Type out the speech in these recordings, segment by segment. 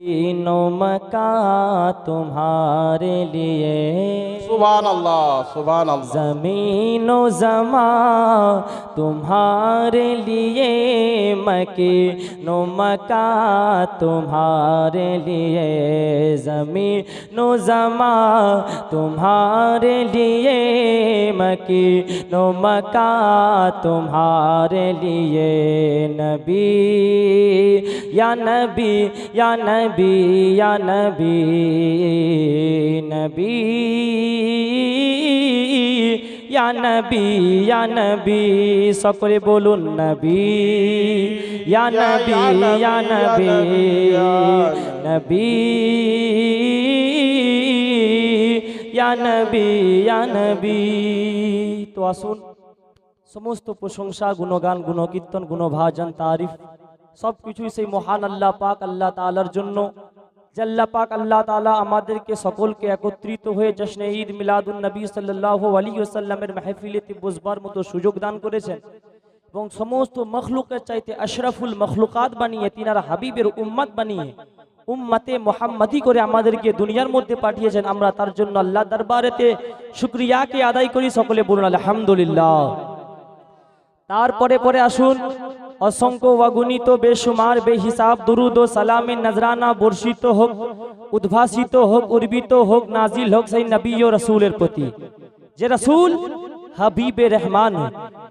تینوں مکہ تمہارے لیے۔ سبحان اللہ سبحان اللہ زمین و زمان تمہارے لیے مکین و مکہ تمہارے لیے۔ زمین و زمان تمہارے لیے مکین و مکہ تمہارے لیے۔ نبی یا نبی یا نبی नबी ইয়া নবী ইয়া নবী, সকলে বলুন নবী। ইয়া নবী ইয়া নবী নবী। ইয়া নবী ইয়া নবী। তো আসুন, সমস্ত প্রশংসা, গুণগান, গুণকীর্তন, গুণভাজন, তারিফ। সব কিছুই সেই মহান আল্লাহ পাক আল্লাহ তাআলার জন্য। আল্লাহ পাক আল্লাহ তাআলা আমাদেরকে সকলকে একত্রিত হয়ে জশ্নে ঈদ মিলাদুন নবী সাল্লাল্লাহু আলাইহি ওয়াসাল্লামের মাহফিলেতে বসবার মতো সুযোগ দান করেছেন। এবং সমস্ত মখলুকের চাইতে আশরাফুল মখলুকাত বানিয়ে তিনারা হাবিবের উম্মত বানিয়ে উম্মতে মোহাম্মদি করে আমাদেরকে দুনিয়ার মধ্যে পাঠিয়েছেন। আমরা তার জন্য আল্লাহ দরবারেতে শুক্রিয়াকে আদায় করি সকলে বলুন আলহামদুলিল্লাহ। তারপরে পরে আসুন। অসংখ্য অগুণিত বেশুমার বেহিসাব, দুরুদ ও সালামে নজরানা বর্ষিত হোক, উদ্ভাসিত হোক, উর্বিত হোক, নাজিল হোক সেই নবী ও রসুলের প্রতি। যে রসুল حبیب رحمان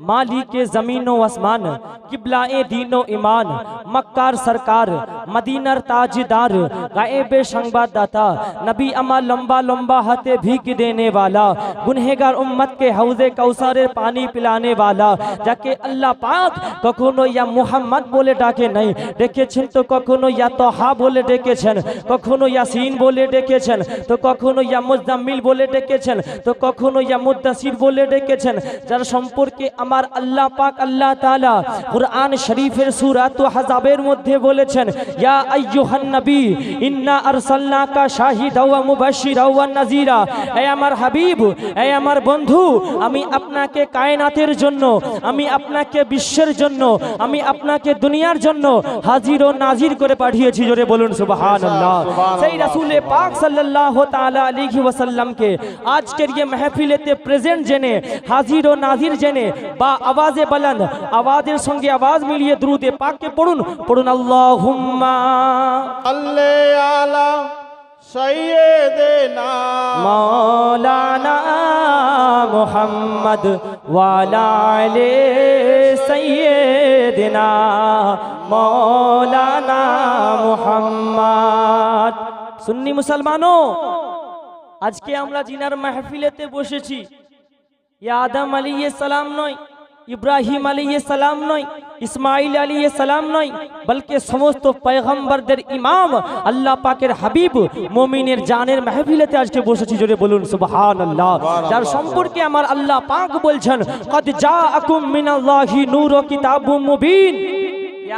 مالی کے زمین و اسمان قبلہ دین و ایمان، مکار سرکار مدینر تاجدار، غائب شنگبہ داتا، نبی اما لمبا لمبا ہتے بھیگ دینے والا، گنہگار امت کے حوض کوثر پانی پلانے والا جاکے اللہ پاک ککونو یا محمد بولے ڈاکے نہیں ڈیکے چھن تو ککونو یا توہا بولے ڈیکے چھن ککونو یا سین بولے ڈیکے چھن، تو ککونو یا مزدمل بولے ڈیکے چھن، تو ککونو یا مدسیر بولے ڈیکے রেখেছেন যার সম্পর্কে আমার আল্লাহ পাক আল্লাহ তালা কুরআন শরীফের সুরাত হাজাবের মধ্যে বলেছেন ইয়া আইয়ুহান নবী ইন্না আরসালনাকা শাহিদা ওয়া মুবাশশিরা ওয়া নাযীরা। হে আমার হাবিব হে আমার বন্ধু আমি আপনাকে কায়নাতের জন্য আমি আপনাকে বিশ্বের জন্য আমি আপনাকে দুনিয়ার জন্য হাজির ও নাজির করে পাঠিয়েছি। জোরে বলুন সুবহানাল্লাহ। সেই রাসূলে পাক সাল্লাল্লাহু তাআলা আলাইহি ওয়াসাল্লামকে আজকের এই মাহফিলেতে প্রেজেন্ট জেনে হাজির ও নাজির জেনে বা আওয়াজে বুলন্দ আওয়াজের সঙ্গে আওয়াজ মিলিয়ে দুরুদে পাককে পড়ুন পড়ুন আল্লাহ আলা সাইয়্যিদিনা মৌলানা মোহাম্মদ ওয়ালালে সৈয়দিনা মৌলানা মোহাম্মদ। সুন্নি মুসলমানও আজকে আমরা জিনার মাহফিলেতে বসেছি। ইয়া আদম আলী সালাম নয় ইব্রাহিম আলী সালাম নয় ইসমাইল আলী সালাম নয় বলকে সমস্ত পয়গম্বরদের ইমাম আল্লাহ পাকের হাবিব মমিনের জানের মাহফিলেতে আজকে বসেছি জোরে বলুন সুবহান আল্লাহ যার সম্পর্কে আমার আল্লাহ পাক বলছেন কদ জাআকুম মিনাল্লাহি নূর ও কিতাবুম মুবিন।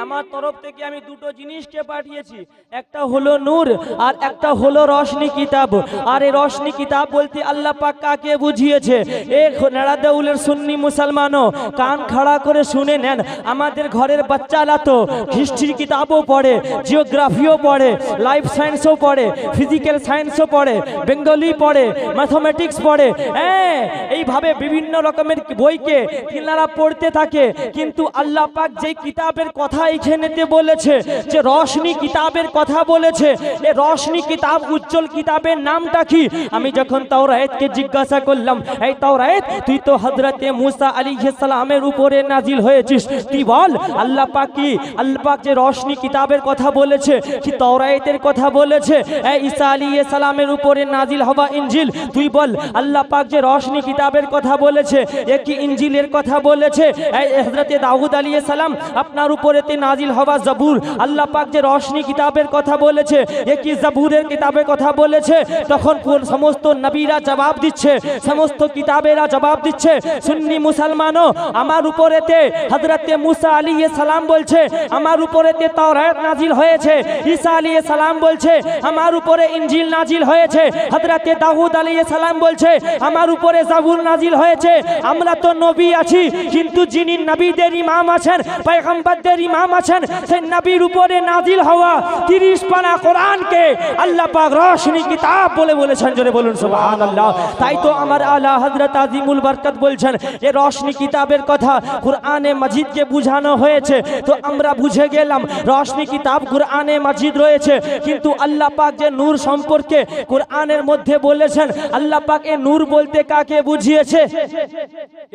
আমার তরফ থেকে আমি দুটো জিনিসকে পাঠিয়েছি। একটা হলো নূর আর একটা হলো রশনি কিতাব। আর এই রশনি কিতাব বলতে আল্লাহ পাক কাকে বুঝিয়েছে? এ নেড়াদেউলের সুন্নি মুসলমানও কান খাড়া করে শুনে নেন। আমাদের ঘরের বাচ্চারা তো হিস্ট্রি কিতাবও পড়ে, জিওগ্রাফিও পড়ে, লাইফ সায়েন্সও পড়ে, ফিজিক্যাল সায়েন্সও পড়ে, বেঙ্গলি পড়ে, ম্যাথমেটিক্স পড়ে। হ্যাঁ এইভাবে বিভিন্ন রকমের বইকে তিনারা পড়তে থাকে। কিন্তু আল্লাহ পাক যেই কিতাবের কথা এইখানেতে বলেছে যে রশনি কিতাবের কথা বলেছে। এ রশনি কিতাব, উজ্জ্বল কিতাবের নামটা কি? আমি যখন তাওরায়েতকে জিজ্ঞাসা করলাম, এই তাওরায়েত, তুই তো হযরতে মুসা আলাইহিস সালামের উপরে নাজিল হয়েছিস। তুই বল, আল্লাহ পাক কি? আল্লাহ পাক যে রশনি কিতাবের কথা বলেছে, কি তাওরায়েতের কথা বলেছে? এই ঈসা আলাইহিস সালামের উপরে নাজিল হওয়া ইনজিল, তুই বল, আল্লাহ পাক যে রশনি কিতাবের কথা বলেছে, এ কি ইনজিলের কথা বলেছে? এই হযরতে দাউদ আলাইহিস সালাম আপনার উপরেতে নাজিল হওয়া জবুর। আল্লাহ পাক যে রশনি কিতাবের কথা বলেছে, এ কি জবুরের কিতাবের কথা বলেছে? তখন সমস্ত নবীরা জবাব দিচ্ছে? সমস্ত কিতাবেরা জবাব দিচ্ছে, সুন্নি মুসলমানও, আমার উপরেতে হযরতে মুসা আলাইহিস সালাম বলছে, আমার উপরেতে তাওরাত নাজিল হয়েছে, ঈসা আলাইহিস সালাম বলছে, আমার উপরে ইনজিল নাজিল হয়েছে, হযরতে দাউদ আলাইহিস সালাম বলছে, আমার উপরে জাবুর নাজিল হয়েছে, আমরা তো নবী আছি, কিন্তু যিনি নবীদের ইমাম আছেন, পয়গম্বরদের ইমাম ইমাম আছেন, সেই নবীর উপরে নাজিল হওয়া তিরিশ পানা কোরআনকে আল্লাহ পাক রোশনি কিতাব বলে বলেছেন, জোরে বলুন, সুবহানাল্লাহ। তাই তো আমার আলা হযরত আজিমুল বরকত বলছেন যে, রোশনি কিতাবের কথা কোরআনে মাজিদকে বুঝানো হয়েছে। তো আমরা বুঝে গেলাম, রোশনি কিতাব কোরআনে মাজিদ রয়েছে, কিন্তু আল্লাহ পাক যে নূর সম্পর্কে কোরআনের মধ্যে বলেছেন, আল্লাহ পাক এ নূর বলতে কাকে বুঝিয়েছে?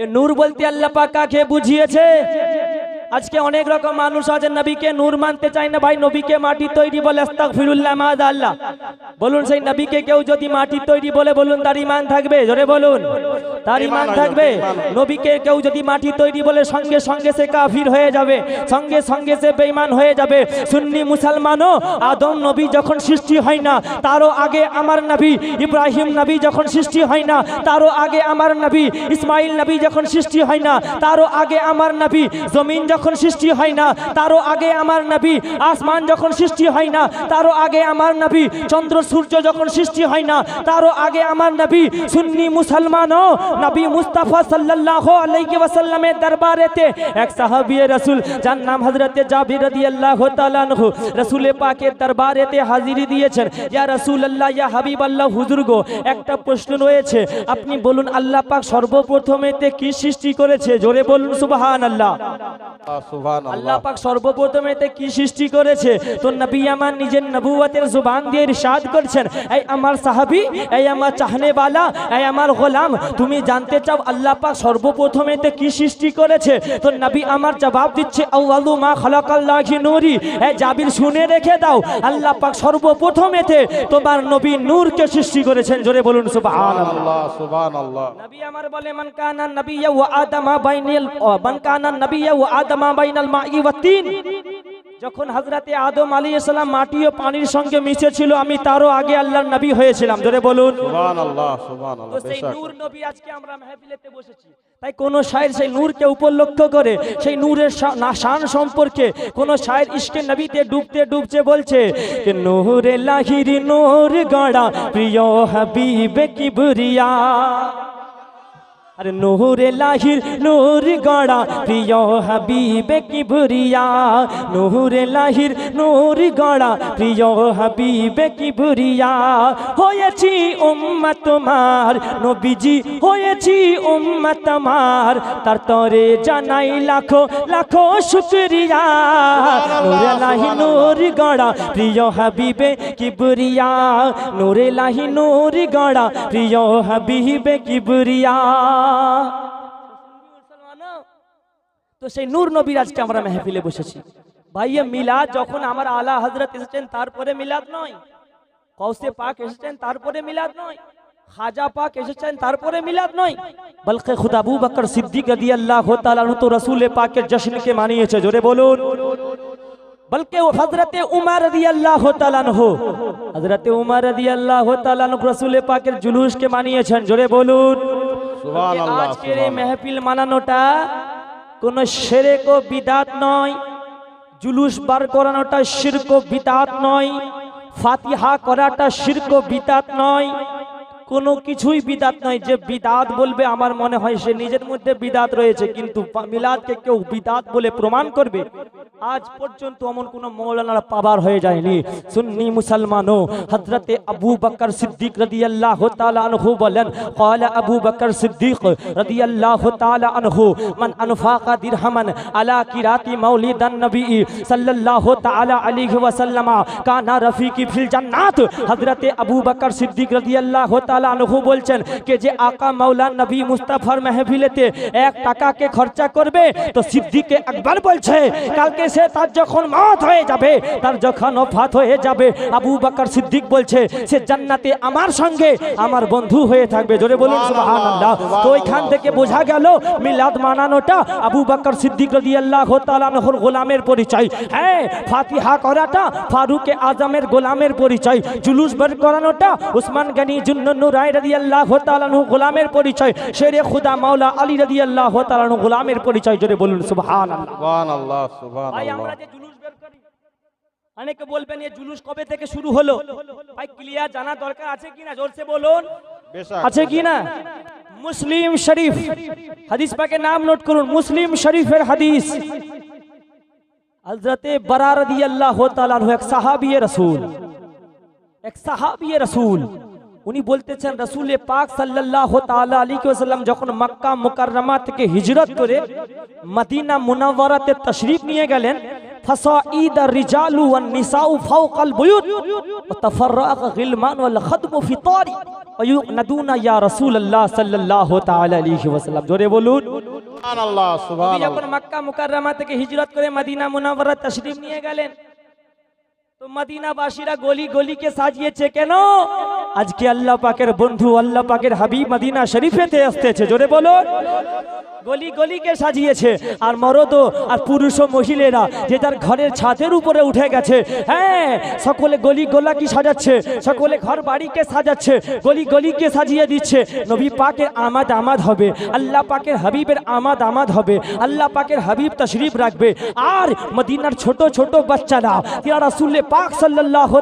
এ নূর বলতে আল্লাহ পাক কাকে বুঝিয়েছে? আজকে অনেক রকম মানুষ আছে নবীকে নূর মানতে চায় না ভাই নবীকে মাটি তৈরি বলে মাদ আল্লাহ বলুন সেই নবীকে কেউ যদি মাটি তৈরি বলে বলুন তার ইমান থাকবে? জোরে বলুন। তার ইমান থাকবে? নবীকে কেউ যদি মাটি তৈরি বলে সঙ্গে সঙ্গে সে কাফির হয়ে যাবে সঙ্গে সঙ্গে সে বেঈমান হয়ে যাবে। সুন্নি মুসলমানও আদম নবী যখন সৃষ্টি হয় না তারও আগে আমার নবী ইব্রাহিম নবী যখন সৃষ্টি হয় না তারও আগে আমার নবী ইসমাইল নবী যখন সৃষ্টি হয় না তারও আগে আমার নবী জমিন যখন সৃষ্টি হয় না, তারও আগে আমার নবী। আসমান যখন সৃষ্টি হয় না, তারও আগে আমার নবী। চন্দ্র, সূর্য যখন সৃষ্টি হয় না, তারও আগে আমার নবী। সুন্নি মুসলমানও নবী মুস্তাফা আলাইহি ওয়াসাল্লামের দরবারেতে এক সাহাবী রসুল, যার নাম হযরতে জাবির রাদিয়াল্লাহু তাআলা আনহু, রাসূলে পাকের দরবারেতে হাজিরি দিয়েছেন। ইয়া রসুল আল্লাহ ইয়া হাবিবাল্লাহ, হুজুর গো, একটা প্রশ্ন রয়েছে। আপনি বলুন, আল্লাহ পাক সর্বপ্রথমেতে কি সৃষ্টি করেছে? জোরে বলুন সুবহান আল্লাহ পাক সর্বপ্রথমেতে কি সৃষ্টি করেছে? তো নবী আমার নিজের নবুয়তের জুবান দিয়ে ইরশাদ করছেন। এই আমার সাহাবী এই আমার চাহনে এই আমার গোলাম তুমি জানতে চাও আল্লাহ পাক সর্বপ্রথমেতে কি সৃষ্টি করেছে? তো নবী আমার জবাব দিচ্ছে আউয়ালু মা খালাকাল্লাহি নূরি। এই জাবির শুনে রেখে দাও আল্লাহ পাক সর্বপ্রথমেতে তোমার নবী নূরকে সৃষ্টি করেছেন। জোরে বলুন সুবহানাল্লাহ। নবী আমার বলে মান কানা নবিয়্যা ওয়া আদামা বাইনাল মান কানা নবিয়্যা ওয়া বাইনাল তিন। যখন হযরতে আদম আলাইহিস সালাম মাটি ও পানির সঙ্গে মিশেছিল আমি তারও আগে আল্লাহর নবী হয়েছিলাম। ধরে বলুন। তো সেই নূর নবী আজকে আমরা মেহফিলেতে বসেছি। তাই কোন শায়ের সেই নূরকে উপলক্ষ করে সেই নূরের শান সম্পর্কে কোন শায়ের ইশকে নবীতে ডুবতে ডুবছে বলছে যে নূরে লাহির নূর গড়া প্রিয় হাবিবে কিবরিয়া। আরে নূরে লাহির নূর গড়া প্রিয় হাবিবে কিবরিয়া। নূরে লাহির নূর গড়া প্রিয় হাবিবে কিবরিয়া। হয়েছি উম্মত তোমার নবীজি হয়েছি উম্মত তোমার তার তরে জানাই লাখো লাখো শুকরিয়া। নূরে লাহি নূর গড়া প্রিয় হাবিবে কিবরিয়া। নূরে লাহি নূর গড়া প্রিয় হাবিবে কিবরিয়া। তো সেই নূর নবীর আজকে আমরা মেহফিলে বসেছি। ভাইয়া, মিলাদ যখন আমার আলা হজরত এসেছেন, তারপরে মিলাদ নয়। কৌসে পাক এসেছেন, তারপরে মিলাদ নয়। খাজা পাক এসেছেন, তারপরে মিলাদ নয়। বলকে খুদ আবু বকর সিদ্দিক রদি আল্লাহ তাআলা তো রসুল পাকের জশ্নকে মানিয়েছে, জোরে বলুন। বলকে ও হজরতে উমার রদি আল্লাহ তালানহু হজরতে উমার রদি আল্লাহ তালানহু রসুল পাকের জুলুসকে মানিয়েছেন, জোরে বলুন। আজকের এই মেহফিল মানানোটা কোন সেরেক ও বিদাত নয় জুলুস বার করানোটা শির্ক বিদাত নয় ফাতিহা করাটা শিরক বিদাত নয় কোনো কিছুই বিদাত নয় যে বিদাত বলবে, আমার মনে হয় সে নিজের মধ্যে বিদাত রয়েছে, কিন্তু মিলাদকে কেউ বিদাত বলে প্রমাণ করবে? আজ পর্যন্ত এমন কোনো মৌলানার পাবার হয়ে যায়নি। সুন্নি মুসলমানও হজরতে আবু বকর সিদ্দিক রদিয়াল্লাহ তালহু বলেন আবু বকর সিদ্দিক রদিয়াল্লাহ তালহু মান আনফাকা দিরহামান আলা কিরাতি মাউলিদান নবী সাল্লাল্লাহু তাআলা আলাইহি ওয়াসাল্লামা, কানা রফিকি ফিল জান্নাত। হযরতে আবু বকর সিদ্দিক রাদিয়াল্লাহু তাআলা আনহু বলছেন কে যে আকা মাওলা নবী মুস্তাফার মাহফিলেতে এক টাকাকে খরচা করবে তো সিদ্দিকে আকবর বলছে কালকে সে তার যখন মত হয়ে যাবে তার যখন ওফাত হয়ে যাবে আবু বকর সিদ্দিক বলছে সে জান্নাতে আমার সঙ্গে আমার বন্ধু হয়ে থাকবে। জোরে বলুন সুবহানাল্লাহ তো ওইখান থেকে বোঝা গেল মিলাদ মানানোটা আবু বকর সিদ্দিক রাদিয়াল্লাহু তাআলা আনহুর গোলামের পরিচয়। হ্যাঁ ফাতিহা করাটা ফারুকে আজমের গোলামের পরিচয়। জুলুস বের করানোটা উসমান গানি গনি রায় আল্লাহ তালানু গোলামের পরিচয়। খুদা মাওলা আলী আল্লাহ তালানু গোলামের পরিচয় জোরে বলুন অনেকে বলবেন এই জুলুস কবে থেকে শুরু হলো? ভাই ক্লিয়ার জানা দরকার আছে কিনা? জোরসে বলুন। আছে কিনা? মুসলিম শরীফ হাদিস পাকে নাম নোট করুন মুসলিম শরীফের হাদিস। হজরত বরারদি আল্লাহ তালু এক সাহাবি রসুল। এক সাহাবিয়ে রসুল। উনি বলতেছেন রসুল পাক সাল্লাল্লাহু তাআলা আলাইহি ওয়াসাল্লাম যখন মক্কা মুকাররমা থেকে হিজরত করে মদিনা মুনাওয়ারাতে তশরিফ নিয়ে গেলেন فصائد الرجال والنساء فوق البيوت وتفرق غلمان والخدم في طاري ويقندون يا رسول الله صلى الله تعالى عليه وسلم জোরে বলুন সুবহান আল্লাহ সুবহান নবী যখন মক্কা মুকাররমা থেকে হিজরত করে মদিনা মুনাওয়ারা তশরিফ নিয়ে গেলেন তো মদিনাবাসীরা গলি গলিকে সাজিয়েছে কেন আজকে আল্লাহ পাকের বন্ধু, আল্লাহ পাকের হাবিব মদিনা শরীফেতে আসতেছে। জোরে বলো গলি গলিকে সাজিয়েছে। আর মরদ আর পুরুষ ও মহিলারা যে তার ঘরের ছাদের উপরে উঠে গেছে হ্যাঁ সকলে গলি গোলা কি সাজাচ্ছে, সকলে ঘর বাড়িকে সাজাচ্ছে, গলি গলিকে সাজিয়ে দিচ্ছে। নবী পাকের আমাদ আমাদ হবে, আল্লাহ পাকের হাবিবের আমাদ আমাদ হবে, আল্লাহ পাকের হাবিব তশরিফ রাখবে। আর মদিনার ছোট ছোট বাচ্চারা তারা রাসূল পাক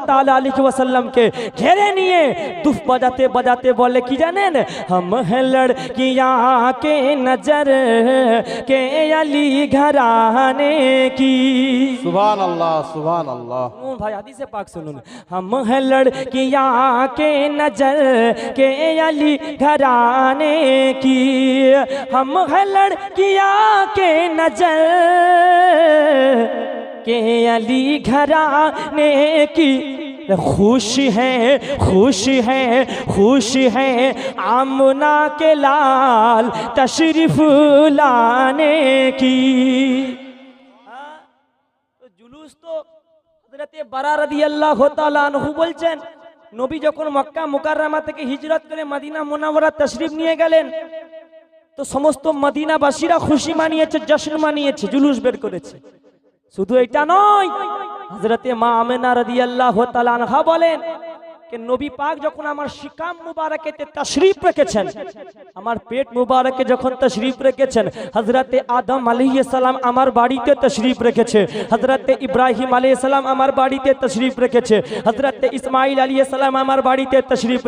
তাআলা আলাইহি ওয়াসাল্লামকে ঘেরে নিয়ে دف بجاتے بجاتے بولے کی جانیں ہم ہیں لڑکیاں کے نجر کے علی گھرانے کی۔ سبحان اللہ سبحان اللہ بھائی حدیث پاک سنو۔ ہم ہیں لڑکیاں کے نجر کے علی گھرانے کی۔ ہم ہیں لڑکیاں کے نجر کے علی گھرانے کی۔ खुश है खुश है खुश है आमना के लाल तशरीफ लाने की তো জুলুস তো হযরতে বারা রাদিয়াল্লাহু তাআলা আনহু বলছেন নবী যখন মক্কা মুকাররমা থেকে হিজরত করে মদিনা মুনাওয়ারা তশরিফ নিয়ে গেলেন তো সমস্ত মদিনাবাসীরা খুশি মানিয়েছে জশ্ন মানিয়েছে জুলুস বের করেছে শুধু এটা নয় হজরতে মা আমেনা রাদিয়াল্লাহু তাআলা আনহা বলেন নবী পাক যখন আমার শিকাম মুবারকেতে তশরিফ রেখেছেন, আমার পেট মুবারকে যখন তশরিফ রেখেছেন, হযরতে আদম সালাম আমার বাড়িতে তশরিফ রেখেছে, হযরতে ইব্রাহিম সালাম আমার বাড়িতে তশরিফ রেখেছে, হযরতে ইসমাইল সালাম আমার বাড়িতে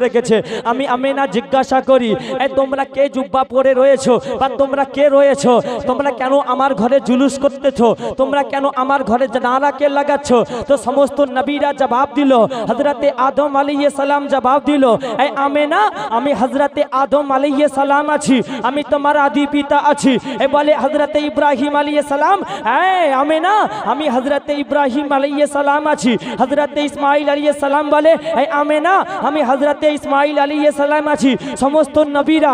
রেখেছে। আমি আমেনা জিজ্ঞাসা করি, এ, তোমরা কে জুব্বা পরে রয়েছো বা তোমরা কে রয়েছো? তোমরা কেন আমার ঘরে জুলুস করতেছো? তোমরা কেন আমার ঘরে নারা কে লাগাচ্ছ? তো সমস্ত নবীরা জবাব দিল, হযরতে আদম আলাইহিস সালাম জবাব দিল, এই আমেনা, আমি হযরতে আদম আলাইহিস সালাম আছি, আমি তোমার আদি পিতা আছি। এ বলে হযরতে ইব্রাহিম আলাইহিস সালাম এই আমেনা, আমি হযরতে ইব্রাহিম আলাইহিস সালাম আছি। হযরতে ইসমাইল আলাইহিস সালাম বলে, এই আমেনা, আমি হযরতে ইসমাইল আলাইহিস সালাম আছি। সমস্ত নবীরা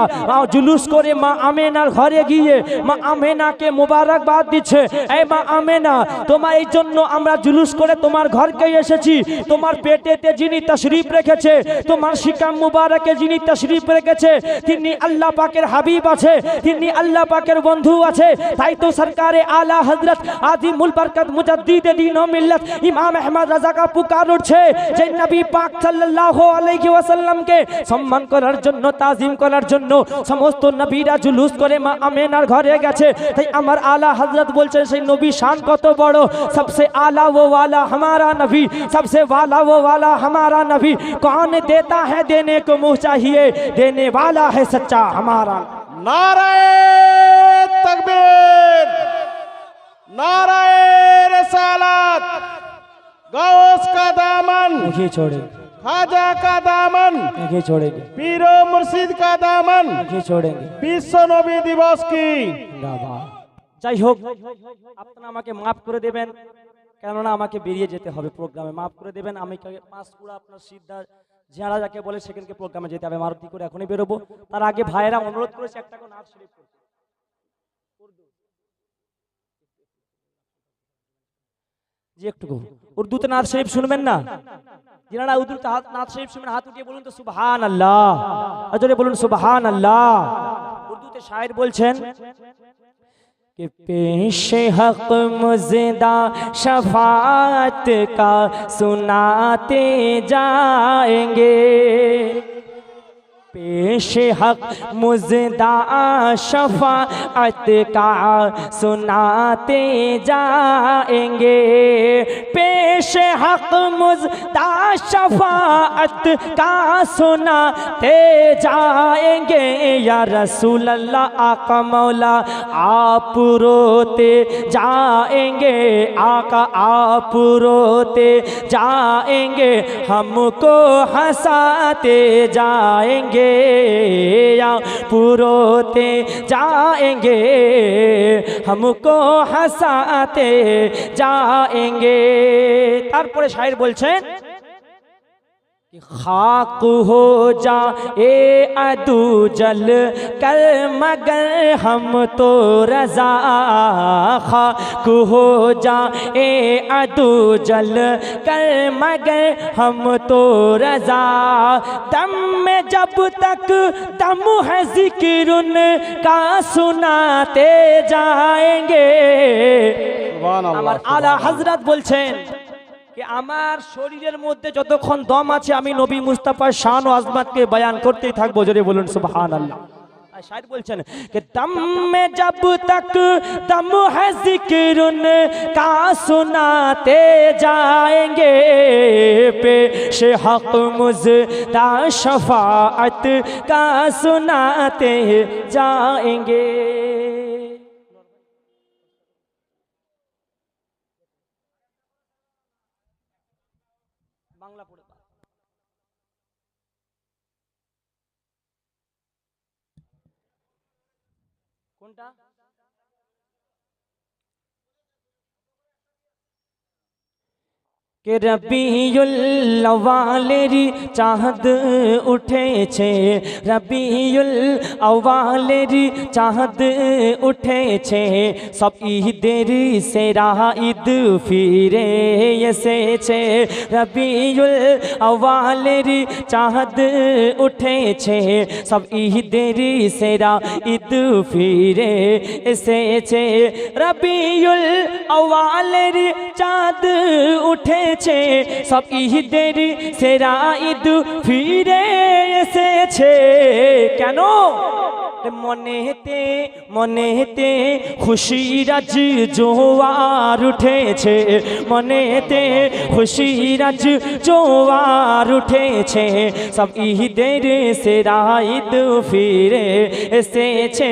জুলুস করে মা আমেনার ঘরে গিয়ে, মা আমেনাকে মোবারকবাদ দিচ্ছে, এই মা আমেনা, তোমার এই জন্য আমরা জুলুস করে তোমার ঘরকে এসেছি, তোমার পেটেতে যিনি তশরিফ রেখেছে। তোমার শিকাম মুবারকে যিনি তশরিফ রেখেছে, তিনি আল্লাহ পাকের হাবিব আছে, তিনি আল্লাহ পাকের বন্ধু আছে। তাই তো সরকারে আলা হজরত আজিমুল বরকত মুজদ্দিদ দিন ও মিল্লাত ইমাম আহমদ রাজা কা পুকার উঠছে, যে নবী পাক সাল্লাল্লাহু আলাইহি ওয়াসাল্লাম কে সম্মান করার জন্য, তাজিম করার জন্য সমস্ত নবীরা জুলুস করে মা আমেনার ঘরে গেছে। তাই আমার আলা হজরত বলছেন, সেই নবী শান কত বড়? সবসে আলা ও ওয়ালা হামারা নবী সবসে ওয়ালা ও ওয়ালা হামারা নবী। کون دیتا ہے دینے کو منہ چاہیے؟ دینے والا ہے سچا ہمارا۔ نعرہ تکبیر نعرہ رسالت گوس کا دامن یہ چھوڑے۔ خاجہ کا دامن یہ چھوڑے۔ گے پیرو مرشید کا دامن یہ چھوڑے۔ گے بیس سو نوی دیوس کی۔ جی যাই اپنا আপনারা আমাকে মাফ করে দেবেন কেননা আমাকে বেরিয়ে যেতে হবে প্রোগ্রামে। মাফ করে দেবেন, আমি পাঁশকুড়া আপনার সিদ্ধা যারা যাকে বলে সেখানকে প্রোগ্রামে যেতে হবে। মারুতি করে এখনই বেরোবো। তার আগে ভাইয়েরা অনুরোধ করেছে একটা করে শরীফ শায়ের বলছেন कि پیش حق، مزدہ شفاعت کا سناتے جائیں گے۔ پیش حق، مزدہ شفاعت کا سناتے جائیں گے۔ یا رسول اللہ، آقا مولا، آپ روتے جائیں گے۔ آقا، آپ روتے جائیں گے۔ ہم کو ہنساتے جائیں گے۔ जाएंगे या पुरोते जाएंगे हमको हंसाते जाएंगे তারপরে শায়ের বলছেন خاک ہو جا اے ادو جل کر مگر ہم تو رضا خاک ہو جا اے ادو جل کر مگر ہم تو رضا۔ دم میں جب تک دم ہے ذکر ان کا سناتے جائیں گے۔ আমার حضرت হজরত আমার শরীরের মধ্যে যতক্ষণ দম আছে আমি নবী মুস্তাফার শান ও আজমাতকে বয়ান করতেই থাকবো জোরে বলুন সুবহান আল্লাহ शायद বলছেন कि दम में जब तक दम है जिक्र का सुनाते जाएंगे पेश हक मुजदा शफाअत का सुनाते जाएंगे কে রবিউল আওয়ালেরি চাঁদ উঠেছে রবিউল আওয়ালেরি চাঁদ উঠেছে সব ঈদের সেরা ঈদ ফিরে এসেছে রবিউল আওয়ালেরি চাঁদ উঠেছে সব ঈদের সেরা ঈদ ফিরে এসেছে রবিউল আওয়ালেরি চাঁদ উঠেছে সব ঈদের সেরা ঈদ ফিরে এসেছে। কেন? মনেতে মনেতে খুশিরাজ জোয়ার উঠেছে। মনেতে খুশিরাজ জোয়ার উঠেছে। সব ঈদের সেরা ঈদ ফিরে এসেছে।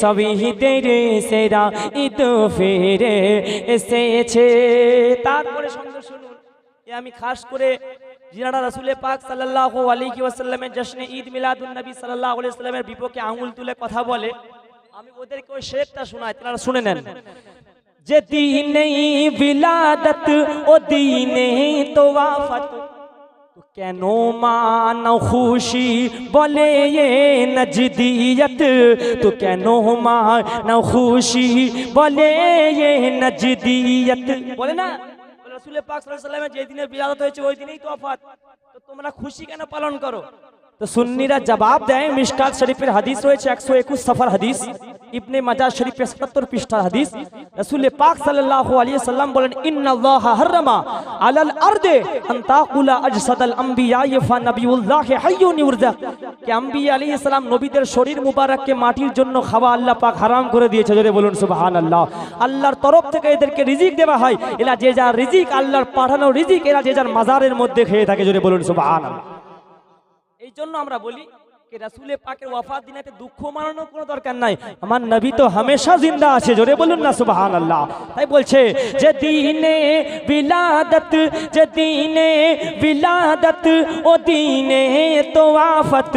সব ঈদের সেরা ঈদ ফিরে এসেছে। তারপরে সুন্দর শুনুন। এ আমি খাস করে জিনারা রাসুলে পাক সাল্লাল্লাহু আলাইহি ওয়াসাল্লামের জশ্নে ঈদ মিলাদুন নবী সাল্লাল্লাহু আলাইহি বিপক্ষে আঙুল তুলে কথা বলে। আমি ওদেরকে ওই শেরটা শোনাই, তারা শুনে নেন। যে দিনে বিলাদত, ও দিনে তো কেন মানো খুশি বলে নজদিয়ত? তো কেন মানো খুশি বলে নজদিয়ত? বলে না রসুলের পাক ওয়াসাল্লামের যেদিনে বিলাদত হয়েছে, ওই দিনেই তোফাত। তো তোমরা খুশি কেন পালন করো? তো সুন্নিরা জবাব দেয়, মিশকাত শরীফের হাদিস রয়েছে, একশো একুশ সফর হাদিস। ইবনে মাজা শরীফের সত্তর পৃষ্ঠা হাদিস। রসুল পাক সাল্লাল্লাহু আলাইহি সাল্লাম বলেন, ইন্নাল্লাহ হাররামা আলাল আরদে আন তাকুলা আজসাদাল আম্বিয়া ফা নবিউল্লাহ হাইয়ুন ইউরজাক। কে আম্বিয়া আলাইহিস সালাম নবীদের শরীর মুবারককে মাটির জন্য খাওয়া আল্লাহ পাক হারাম করে দিয়েছে, জোরে বলুন সুবহানাল্লাহ। আল্লাহর তরফ থেকে এদেরকে রিজিক দেওয়া হয়, এরা যে যার রিজিক, আল্লাহর পাঠানো রিজিক, এরা যে যার মাজারের মধ্যে খেয়ে থাকে, জোরে বলুন সুবহানাল্লাহ। এই জন্য আমরা বলি দুঃখ মানানোর কোনো দরকার নাই। আমার তো হামেশা জিন্দা আছে, জোরে বলুন না আল্লাহ তাই বলছে, যে যে দিনে বিলাদত, ও দিনে তো আফত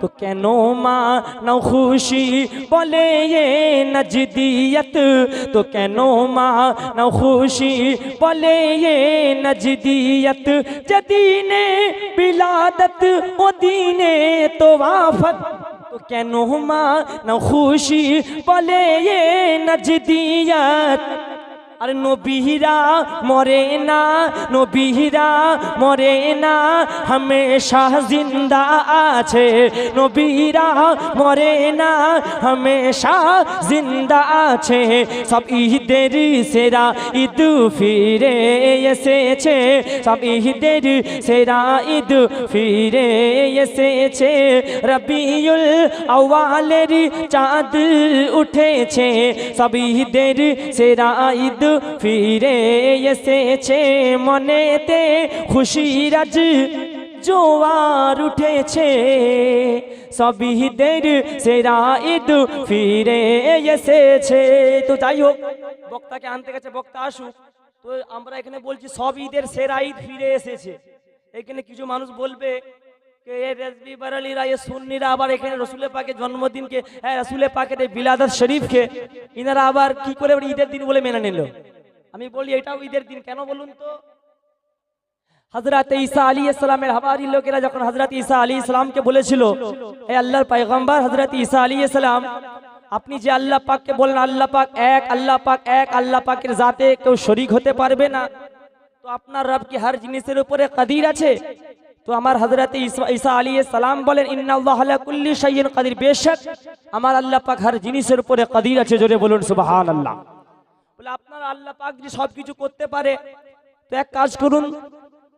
তো কেন মা নাও খুশি বলে এ নজদিয়ত তো কেন মা নাও খুশি বলে এ নজদিয়ত যে দিনে বিলাদত ও দিনে তো আফত তো কেন মা নাও খুশি বলে এ নজদিয়ত আরে নবীরা মরে না, নবীরা মরে না, হামেশা জিন্দা আছে। নবীরা মরে না, হামেশা জিন্দা আছে। সব ঈদের সেরা ঈদ ফিরে এসেছে। সব ঈদের সেরা ঈদ ফিরে এসেছে। রবিউল আওয়ালের চাঁদ উঠেছে। সব ঈদের সেরা ঈদ ফিরে এসেছে মনেতে খুশিরাজ জোয়ার উঠেছে। সবিদের সেরা ঈদ ফিরে এসেছে। তো যাই হোক, বক্তাকে আনতে গেছে, বক্তা আসুক। তো আমরা এখানে বলছি সব ঈদের সেরা ঈদ ফিরে এসেছে। এখানে কিছু মানুষ বলবে হ্যাঁ ঈসা লোকেরা যখন বলেছিল, হে আল্লাহর হজরত ঈসা আলী ইসলাম আপনি যে আল্লাহ পাককে বলেন, আল্লাহ পাক এক, আল্লাহ পাক এক, আল্লাহ পাকের জাতে কেউ শরিক হতে পারবে না। তো আপনার রব কি হর জিনিসের উপরে কাদির আছে? তো আমার হজরত ঈসা আলী সালাম বলেন কুল্লি শাইইন কাদির বেশক আমার আল্লাহ পাক হর জিনিসের উপরে কাদির আছে, জোরে বলুন সুবাহান আল্লাহ বলে, আপনার আল্লাহ পাক যদি সবকিছু করতে পারে, তো এক কাজ করুন,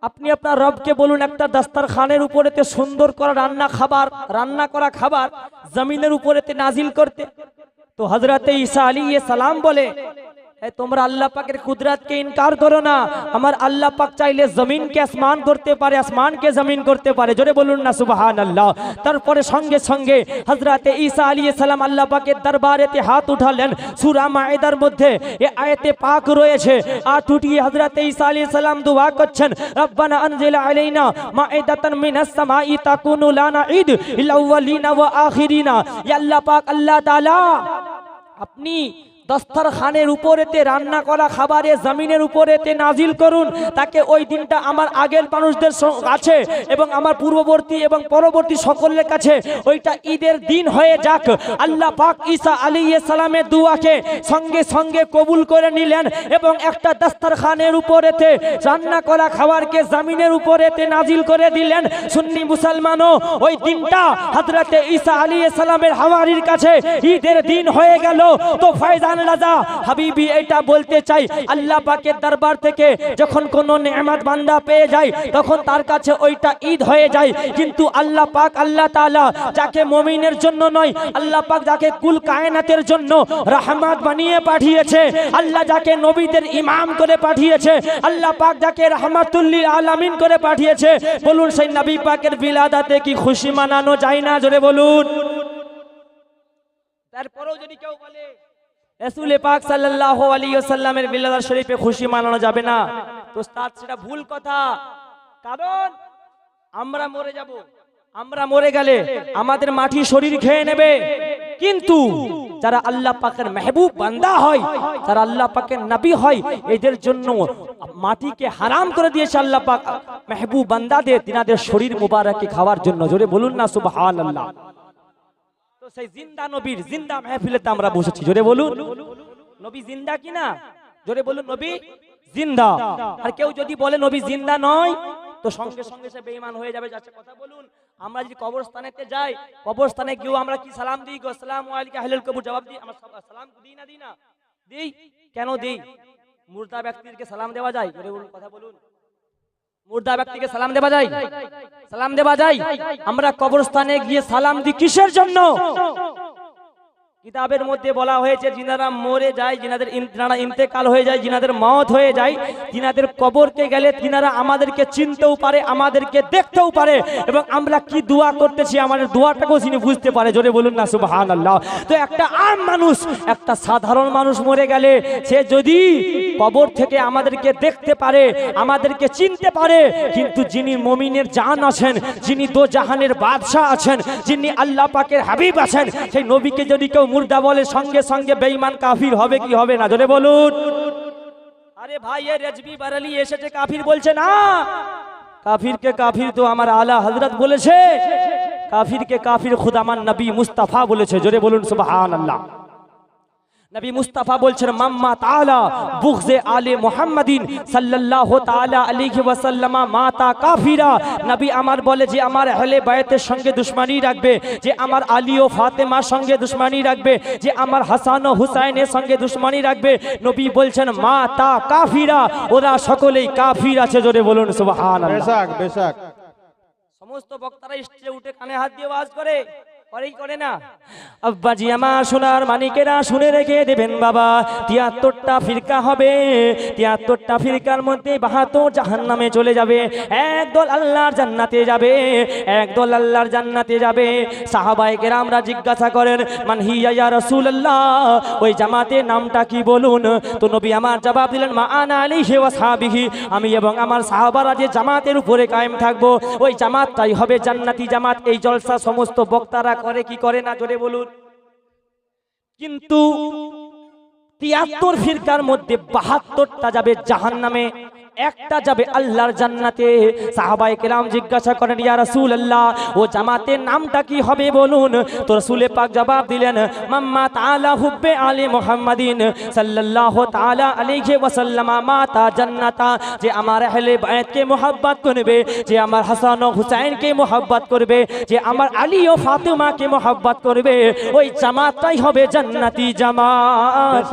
আপনি আপনার রবকে বলুন, একটা দাস্তার খানের উপরেতে সুন্দর করা রান্না খাবার, রান্না করা খাবার জমিনের উপরেতে নাজিল করতে। তো হজরতে ঈসা আলী সালাম বলে তোমরা আল্লাহ পাকের কুদরতকে ইনকার করো না। আমার আল্লাহ পাক চাইলে জমিনকে আসমান করতে পারে, আসমানকে জমিন করতে পারে। জোরে বলুন না সুবাহান আল্লাহ তারপরে সঙ্গে সঙ্গে হজরতে ঈসা আলী সালাম আল্লাহ পাকের দরবারেতে হাত উঠালেন। সুরা মায়েদার মধ্যে এ আয়াতে পাক রয়েছে। আট উঠিয়ে হজরতে ঈসা আলী সালাম দোয়া করছেন, রব্বানা আনজিল আলাইনা মাইদাতান মিনাস সামাই তাকুনু লানা ঈদ ইল আউয়ালিনা ওয়া আখিরিনা। ইয়া আল্লাহ পাক, আল্লাহ তাআলা, আপনি দস্তরখানের উপরেতে রান্না করা খাবারে জমিনের উপরেতে নাজিল করুন। তাকে ওই দিনটা আমার আগের মানুষদের কাছে এবং আমার পূর্ববর্তী এবং পরবর্তী সকলের কাছে ওইটা ঈদের দিন হয়ে যাক। আল্লাহ পাক ঈসা আলী সালামের দুয়াকে সঙ্গে সঙ্গে কবুল করে নিলেন এবং একটা দস্তরখানের উপরেতে রান্না করা খাবারকে জমিনের উপরেতে নাজিল করে দিলেন। সুন্নি মুসলমানও ওই দিনটা হজরতে ঈসা আলী সালামের হাওয়ারির কাছে ঈদের দিন হয়ে গেল। তো ফয়জান রাজা, হাবিবি এটা বলতে চাই, আল্লাহ পাকের দরবার থেকে যখন কোনো নেয়ামত বান্দা পেয়ে যায়, তখন তার কাছে ওইটা ঈদ হয়ে যায়। কিন্তু আল্লাহ পাক, আল্লাহ তাআলা যাকে মমিনের জন্য নয়, আল্লাহ পাক যাকে কুল কায়নাতের জন্য রাহমাত বানিয়ে পাঠিয়েছে, আল্লাহ যাকে নবীদের ইমাম করে পাঠিয়েছে, আল্লাহ পাক যাকে রহমাতুল্লিল আলামিন করে পাঠিয়েছে। বলুন, সেই নবী পাকের বিলাদাতে কি খুশি মানানো যায় না? জোরে বলুন। তারপরেও যদি কেউ বলে রসুল পাক সাল্লাল্লাহু আলাইহি ওয়াসাল্লামের বিলাদাত শরীফে খুশি মানানো যাবে না। তো তার সেটা ভুল কথা। কারণ আমরা মরে যাব। আমরা মরে গেলে আমাদের মাটি শরীর খেয়ে নেবে। কিন্তু যারা আল্লাহ পাকের মেহবুব বান্দা হয়, যারা আল্লাহ পাকের নবী হয়, এদের জন্য মাটিকে হারাম করে দিয়েছে আল্লাহ পাক। মেহবুব বান্দাদের, তিনাদের শরীর মুবারককে খাওয়ার জন্য। জোরে বলুন না, সুবহানাল্লাহ। তো সেই জিন্দা নবীর জিন্দা মেহফিলেতে আমরা বসেছি। জোরে বলুন। নবী জিন্দা কি না? জোরে বলুন, নবী জিন্দা। আর কেউ যদি বলে নবী জিন্দা নয়, তো সঙ্গে সঙ্গে সে বেঈমান হয়ে যাবে, যাচ্ছে কথা বলুন। আমরা যদি কবরস্থানেতে যাই, কবরস্থানে গিয়েও আমরা কি সালাম দিই গো? আসসালামু আলাইকা আহলুল কবর। জবাব দিই, আমরা সালাম দিই না দিই না। দিই? কেন দিই? মুর্দা ব্যক্তিকে সালাম দেওয়া যায়? জোরে বলুন, কথা বলুন। মুর্দা ব্যক্তিকে সালাম দেওয়া যায়? সালাম দেওয়া যায়? আমরা কবরস্থানে গিয়ে সালাম দিই কিসের জন্য? কিতাবের মধ্যে বলা হয়েছে, যিনারা মরে যায়, যিনাদের ইন- ইন্তেকাল হয়ে যায়, যিনাদের মত হয়ে যায়, যিনাদের কবরকে গেলে তিনারা আমাদেরকে চিনতেও পারে, আমাদেরকে দেখতেও পারে এবং আমরা কি দোয়া করতেছি, আমাদের দোয়াটাকেও তিনি বুঝতে পারে। জোরে বলুন না সুবহান আল্লাহ তো একটা আম মানুষ, একটা সাধারণ মানুষ মরে গেলে সে যদি কবর থেকে আমাদেরকে দেখতে পারে, আমাদেরকে চিনতে পারে, কিন্তু যিনি মমিনের জান আছেন, যিনি দো জাহানের বাদশাহ আছেন, যিনি আল্লাহ পাকের হাবিব আছেন, সেই নবীকে যদি কেউ মুর্দা বলে সঙ্গে সঙ্গে বেঈমান কাফির হবে কি হবে না? জোরে বলুন। আরে ভাই, এ রেজবি বারালি এসেছে, কাফির বলছে না। কাফিরকে কাফির তো আমার আলা হযরত বলেছে। কাফিরকে কাফির খুদামান নবী মুস্তাফা বলেছে। জোরে বলুন, সুবহানাল্লাহ। নবী মুস্তাফা বলছেন মাম্মা তাআলা বুগজে আলে মুহাম্মাদিন সাল্লাল্লাহু তাআলা আলাইহি ওয়াসাল্লামা মাতা কাফিরা। নবী আমার বলে যে আমার আহলে বায়াতের সঙ্গে দুশমনি রাখবে যে আমার আলী ও ফাতেমার সঙ্গে দুশমনি রাখবে যে আমার হাসান ও হুসাইনের সঙ্গে দুশমনি রাখবে। নবী বলছেন মাতা কাফিরা ওরা সকলেই কাফির আছে। জোরে বলুন সুবহানাল্লাহ। বেশাক বেশাক। সমস্ত বক্তারা স্টেজে উঠে কানে হাত দিয়ে ওয়াজ করে। করেই করে না। আব্বাজি, আমার সোনার মানিকেরা শুনে রেখে দেবেন বাবা, তিয়াত্তরটা ফিরকা হবে। তিয়াত্তরটা ফিরকার মধ্যে বাহাত্তর জাহান নামে চলে যাবে। একদল আল্লাহর জান্নাতে যাবে একদল আল্লাহর জান্নাতে যাবে। সাহাবাই কেরামরা জিজ্ঞাসা করেন, মান হিয়া ইয়া রাসূলুল্লাহ? ওই জামাতের নামটা কি বলুন? তো নবী আমার জবাব দিলেন, মা আনা আলাইহি ওয়া সাহাবিহি। আমি এবং আমার সাহাবারা যে জামাতের উপরে কায়েম থাকব, ওই জামাতটাই হবে জান্নাতি জামাত। এই জলসা সমস্ত বক্তারা করে কি করে না জোরে বলুন। কিন্তু তিয়াত্তর ফিরকার মধ্যে বাহাত্তরটা যাবে জাহান নামে একটা যাবে আল্লাহর জান্নাতে। সাহাবাই কেরাম জিজ্ঞাসা করেন ইয়া রাসূলুল্লাহ ও জামাতের নামটা কি হবে বলুন? তো রাসূলে পাক জবাব দিলেন মাম্মা তাআলা হুব্বে আলী মুহাম্মাদিন সাল্লাল্লাহু তাআলা আলাইহি ওয়াসাল্লাম মাতা জান্নাতা যে আমার আহলে বায়াতকে মোহাব্বত করবে যে আমার হাসান ও হুসাইনকে মোহাব্বত করবে যে আমার আলী ও ফাতেমাকে মোহাব্বত করবে। ওই জামাতটাই হবে জান্নাতি জামাত।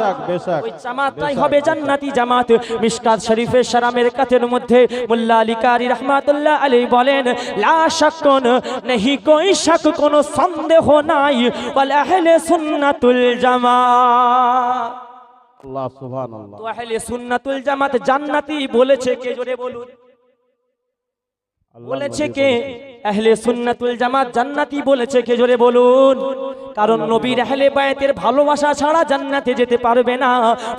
ওই জামাতটাই হবে জান্নাতি জামাত। মিশকাত শরীফের সারামের কাতের মধ্যে মোল্লা আলী কারি রহমাতুল্লাহ আলী বলেন লা শাক্কুন নেহি কোই শাক কোনো সন্দেহ নাই। ওয়াল আহলে সুন্নাতুল জামা আল্লাহ সুবহানাল্লাহ। তো আহলে সুন্নাতুল জামাত জান্নাতি বলেছে কে জোরে বলুন। বলেছে কে? আহলে সুন্নাতুল জামাত জান্নাতি বলেছে কে? জোরে বলুন। কারণ নবীর আহলে বায়াতের ভালোবাসা ছাড়া জান্নাতে যেতে পারবে না।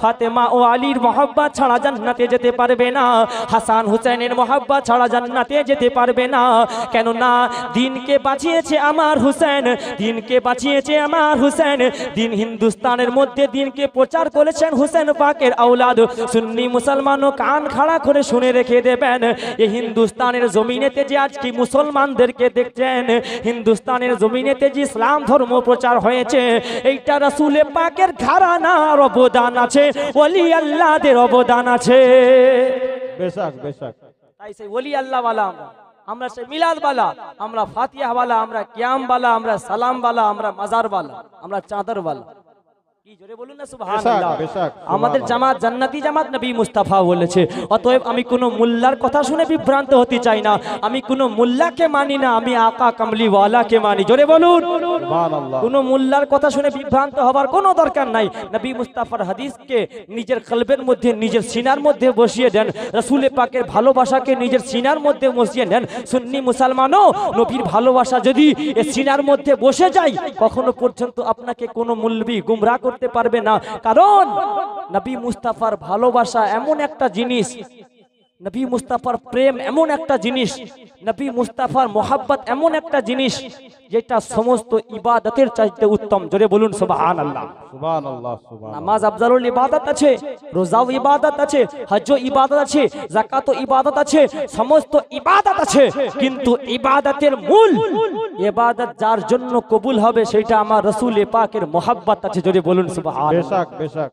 ফাতেমা ও আলীর মহব্বত ছাড়া জান্নাতে যেতে পারবে না। হাসান হুসেনের মহব্বত ছাড়া জান্নাতে যেতে পারবে না। কেননা দিনকে বাঁচিয়েছে আমার হুসেন দিনকে বাঁচিয়েছে আমার হুসেন। দিন হিন্দুস্তানের মধ্যে দিনকে প্রচার করেছেন হুসেন পাকের আওলাদ। সুন্নি মুসলমানও কান খাড়া করে শুনে রেখে দেবেন। এই হিন্দুস্তানের জমিনেতে যে আজকে মুসলমানদেরকে দেখছেন হিন্দুস্তানের জমিনেতে যে ইসলাম ধর্ম প্রচার হয়েছে এইটা রাসূলে পাকের ঘরানার অবদান আছে অলি আল্লাহদের অবদান আছে। বেশাক বেশাক। তাই সেই অলি আল্লাহ আমরা। আমরা সেই মিলাদ বালা আমরা ফাতিহা বালা আমরা কিয়াম বালা আমরা সালাম বালা আমরা মাজার বালা আমরা চাদর আমাদের জামাত জান্নাতি জামাত নবী মুস্তাফা বলেছে। অতএব আমি কোনো মোল্লার কথা শুনে বিভ্রান্ত হতে চাই না। আমি কোনো মোল্লাকে মানি না আমি আকা কামলিওয়ালাকে মানি। জোরে বলুন। কোন মোল্লার কথা শুনে বিভ্রান্ত হবার কোনো দরকার নাই। নবী মুস্তাফার হাদিসকে নিজের কলবের মধ্যে নিজের সিনার মধ্যে বসিয়ে দেন। রসুলে পাকের ভালোবাসাকে নিজের সিনার মধ্যে বসিয়ে নেন। সুন্নি মুসলমানও নবীর ভালোবাসা যদি এ সিনার মধ্যে বসে যায় কখনো পর্যন্ত আপনাকে কোনো মুলবি গুমরা করতে পারবে না। কারণ নবী মুস্তাফার ভালোবাসা এমন একটা জিনিস নবী মুস্তাফার প্রেম এমন একটা জিনিস নবী মুস্তাফার মোহাব্বত এমন একটা জিনিস যেটা সমস্ত ইবাদতের চাইতে উত্তম। জোরে বলুন সুবহানাল্লাহ। সুবহানাল্লাহ নামাজ আফজালুল ইবাদত আছে রোজাও ইবাদত আছে হজও ইবাদত আছে যাকাতও ইবাদত আছে সমস্ত ইবাদত আছে কিন্তু ইবাদতের মূল ইবাদত যার জন্য কবুল হবে সেটা আমার রসুল পাকের মোহাব্বত আছে। জোরে বলুন বেশাক বেশাক।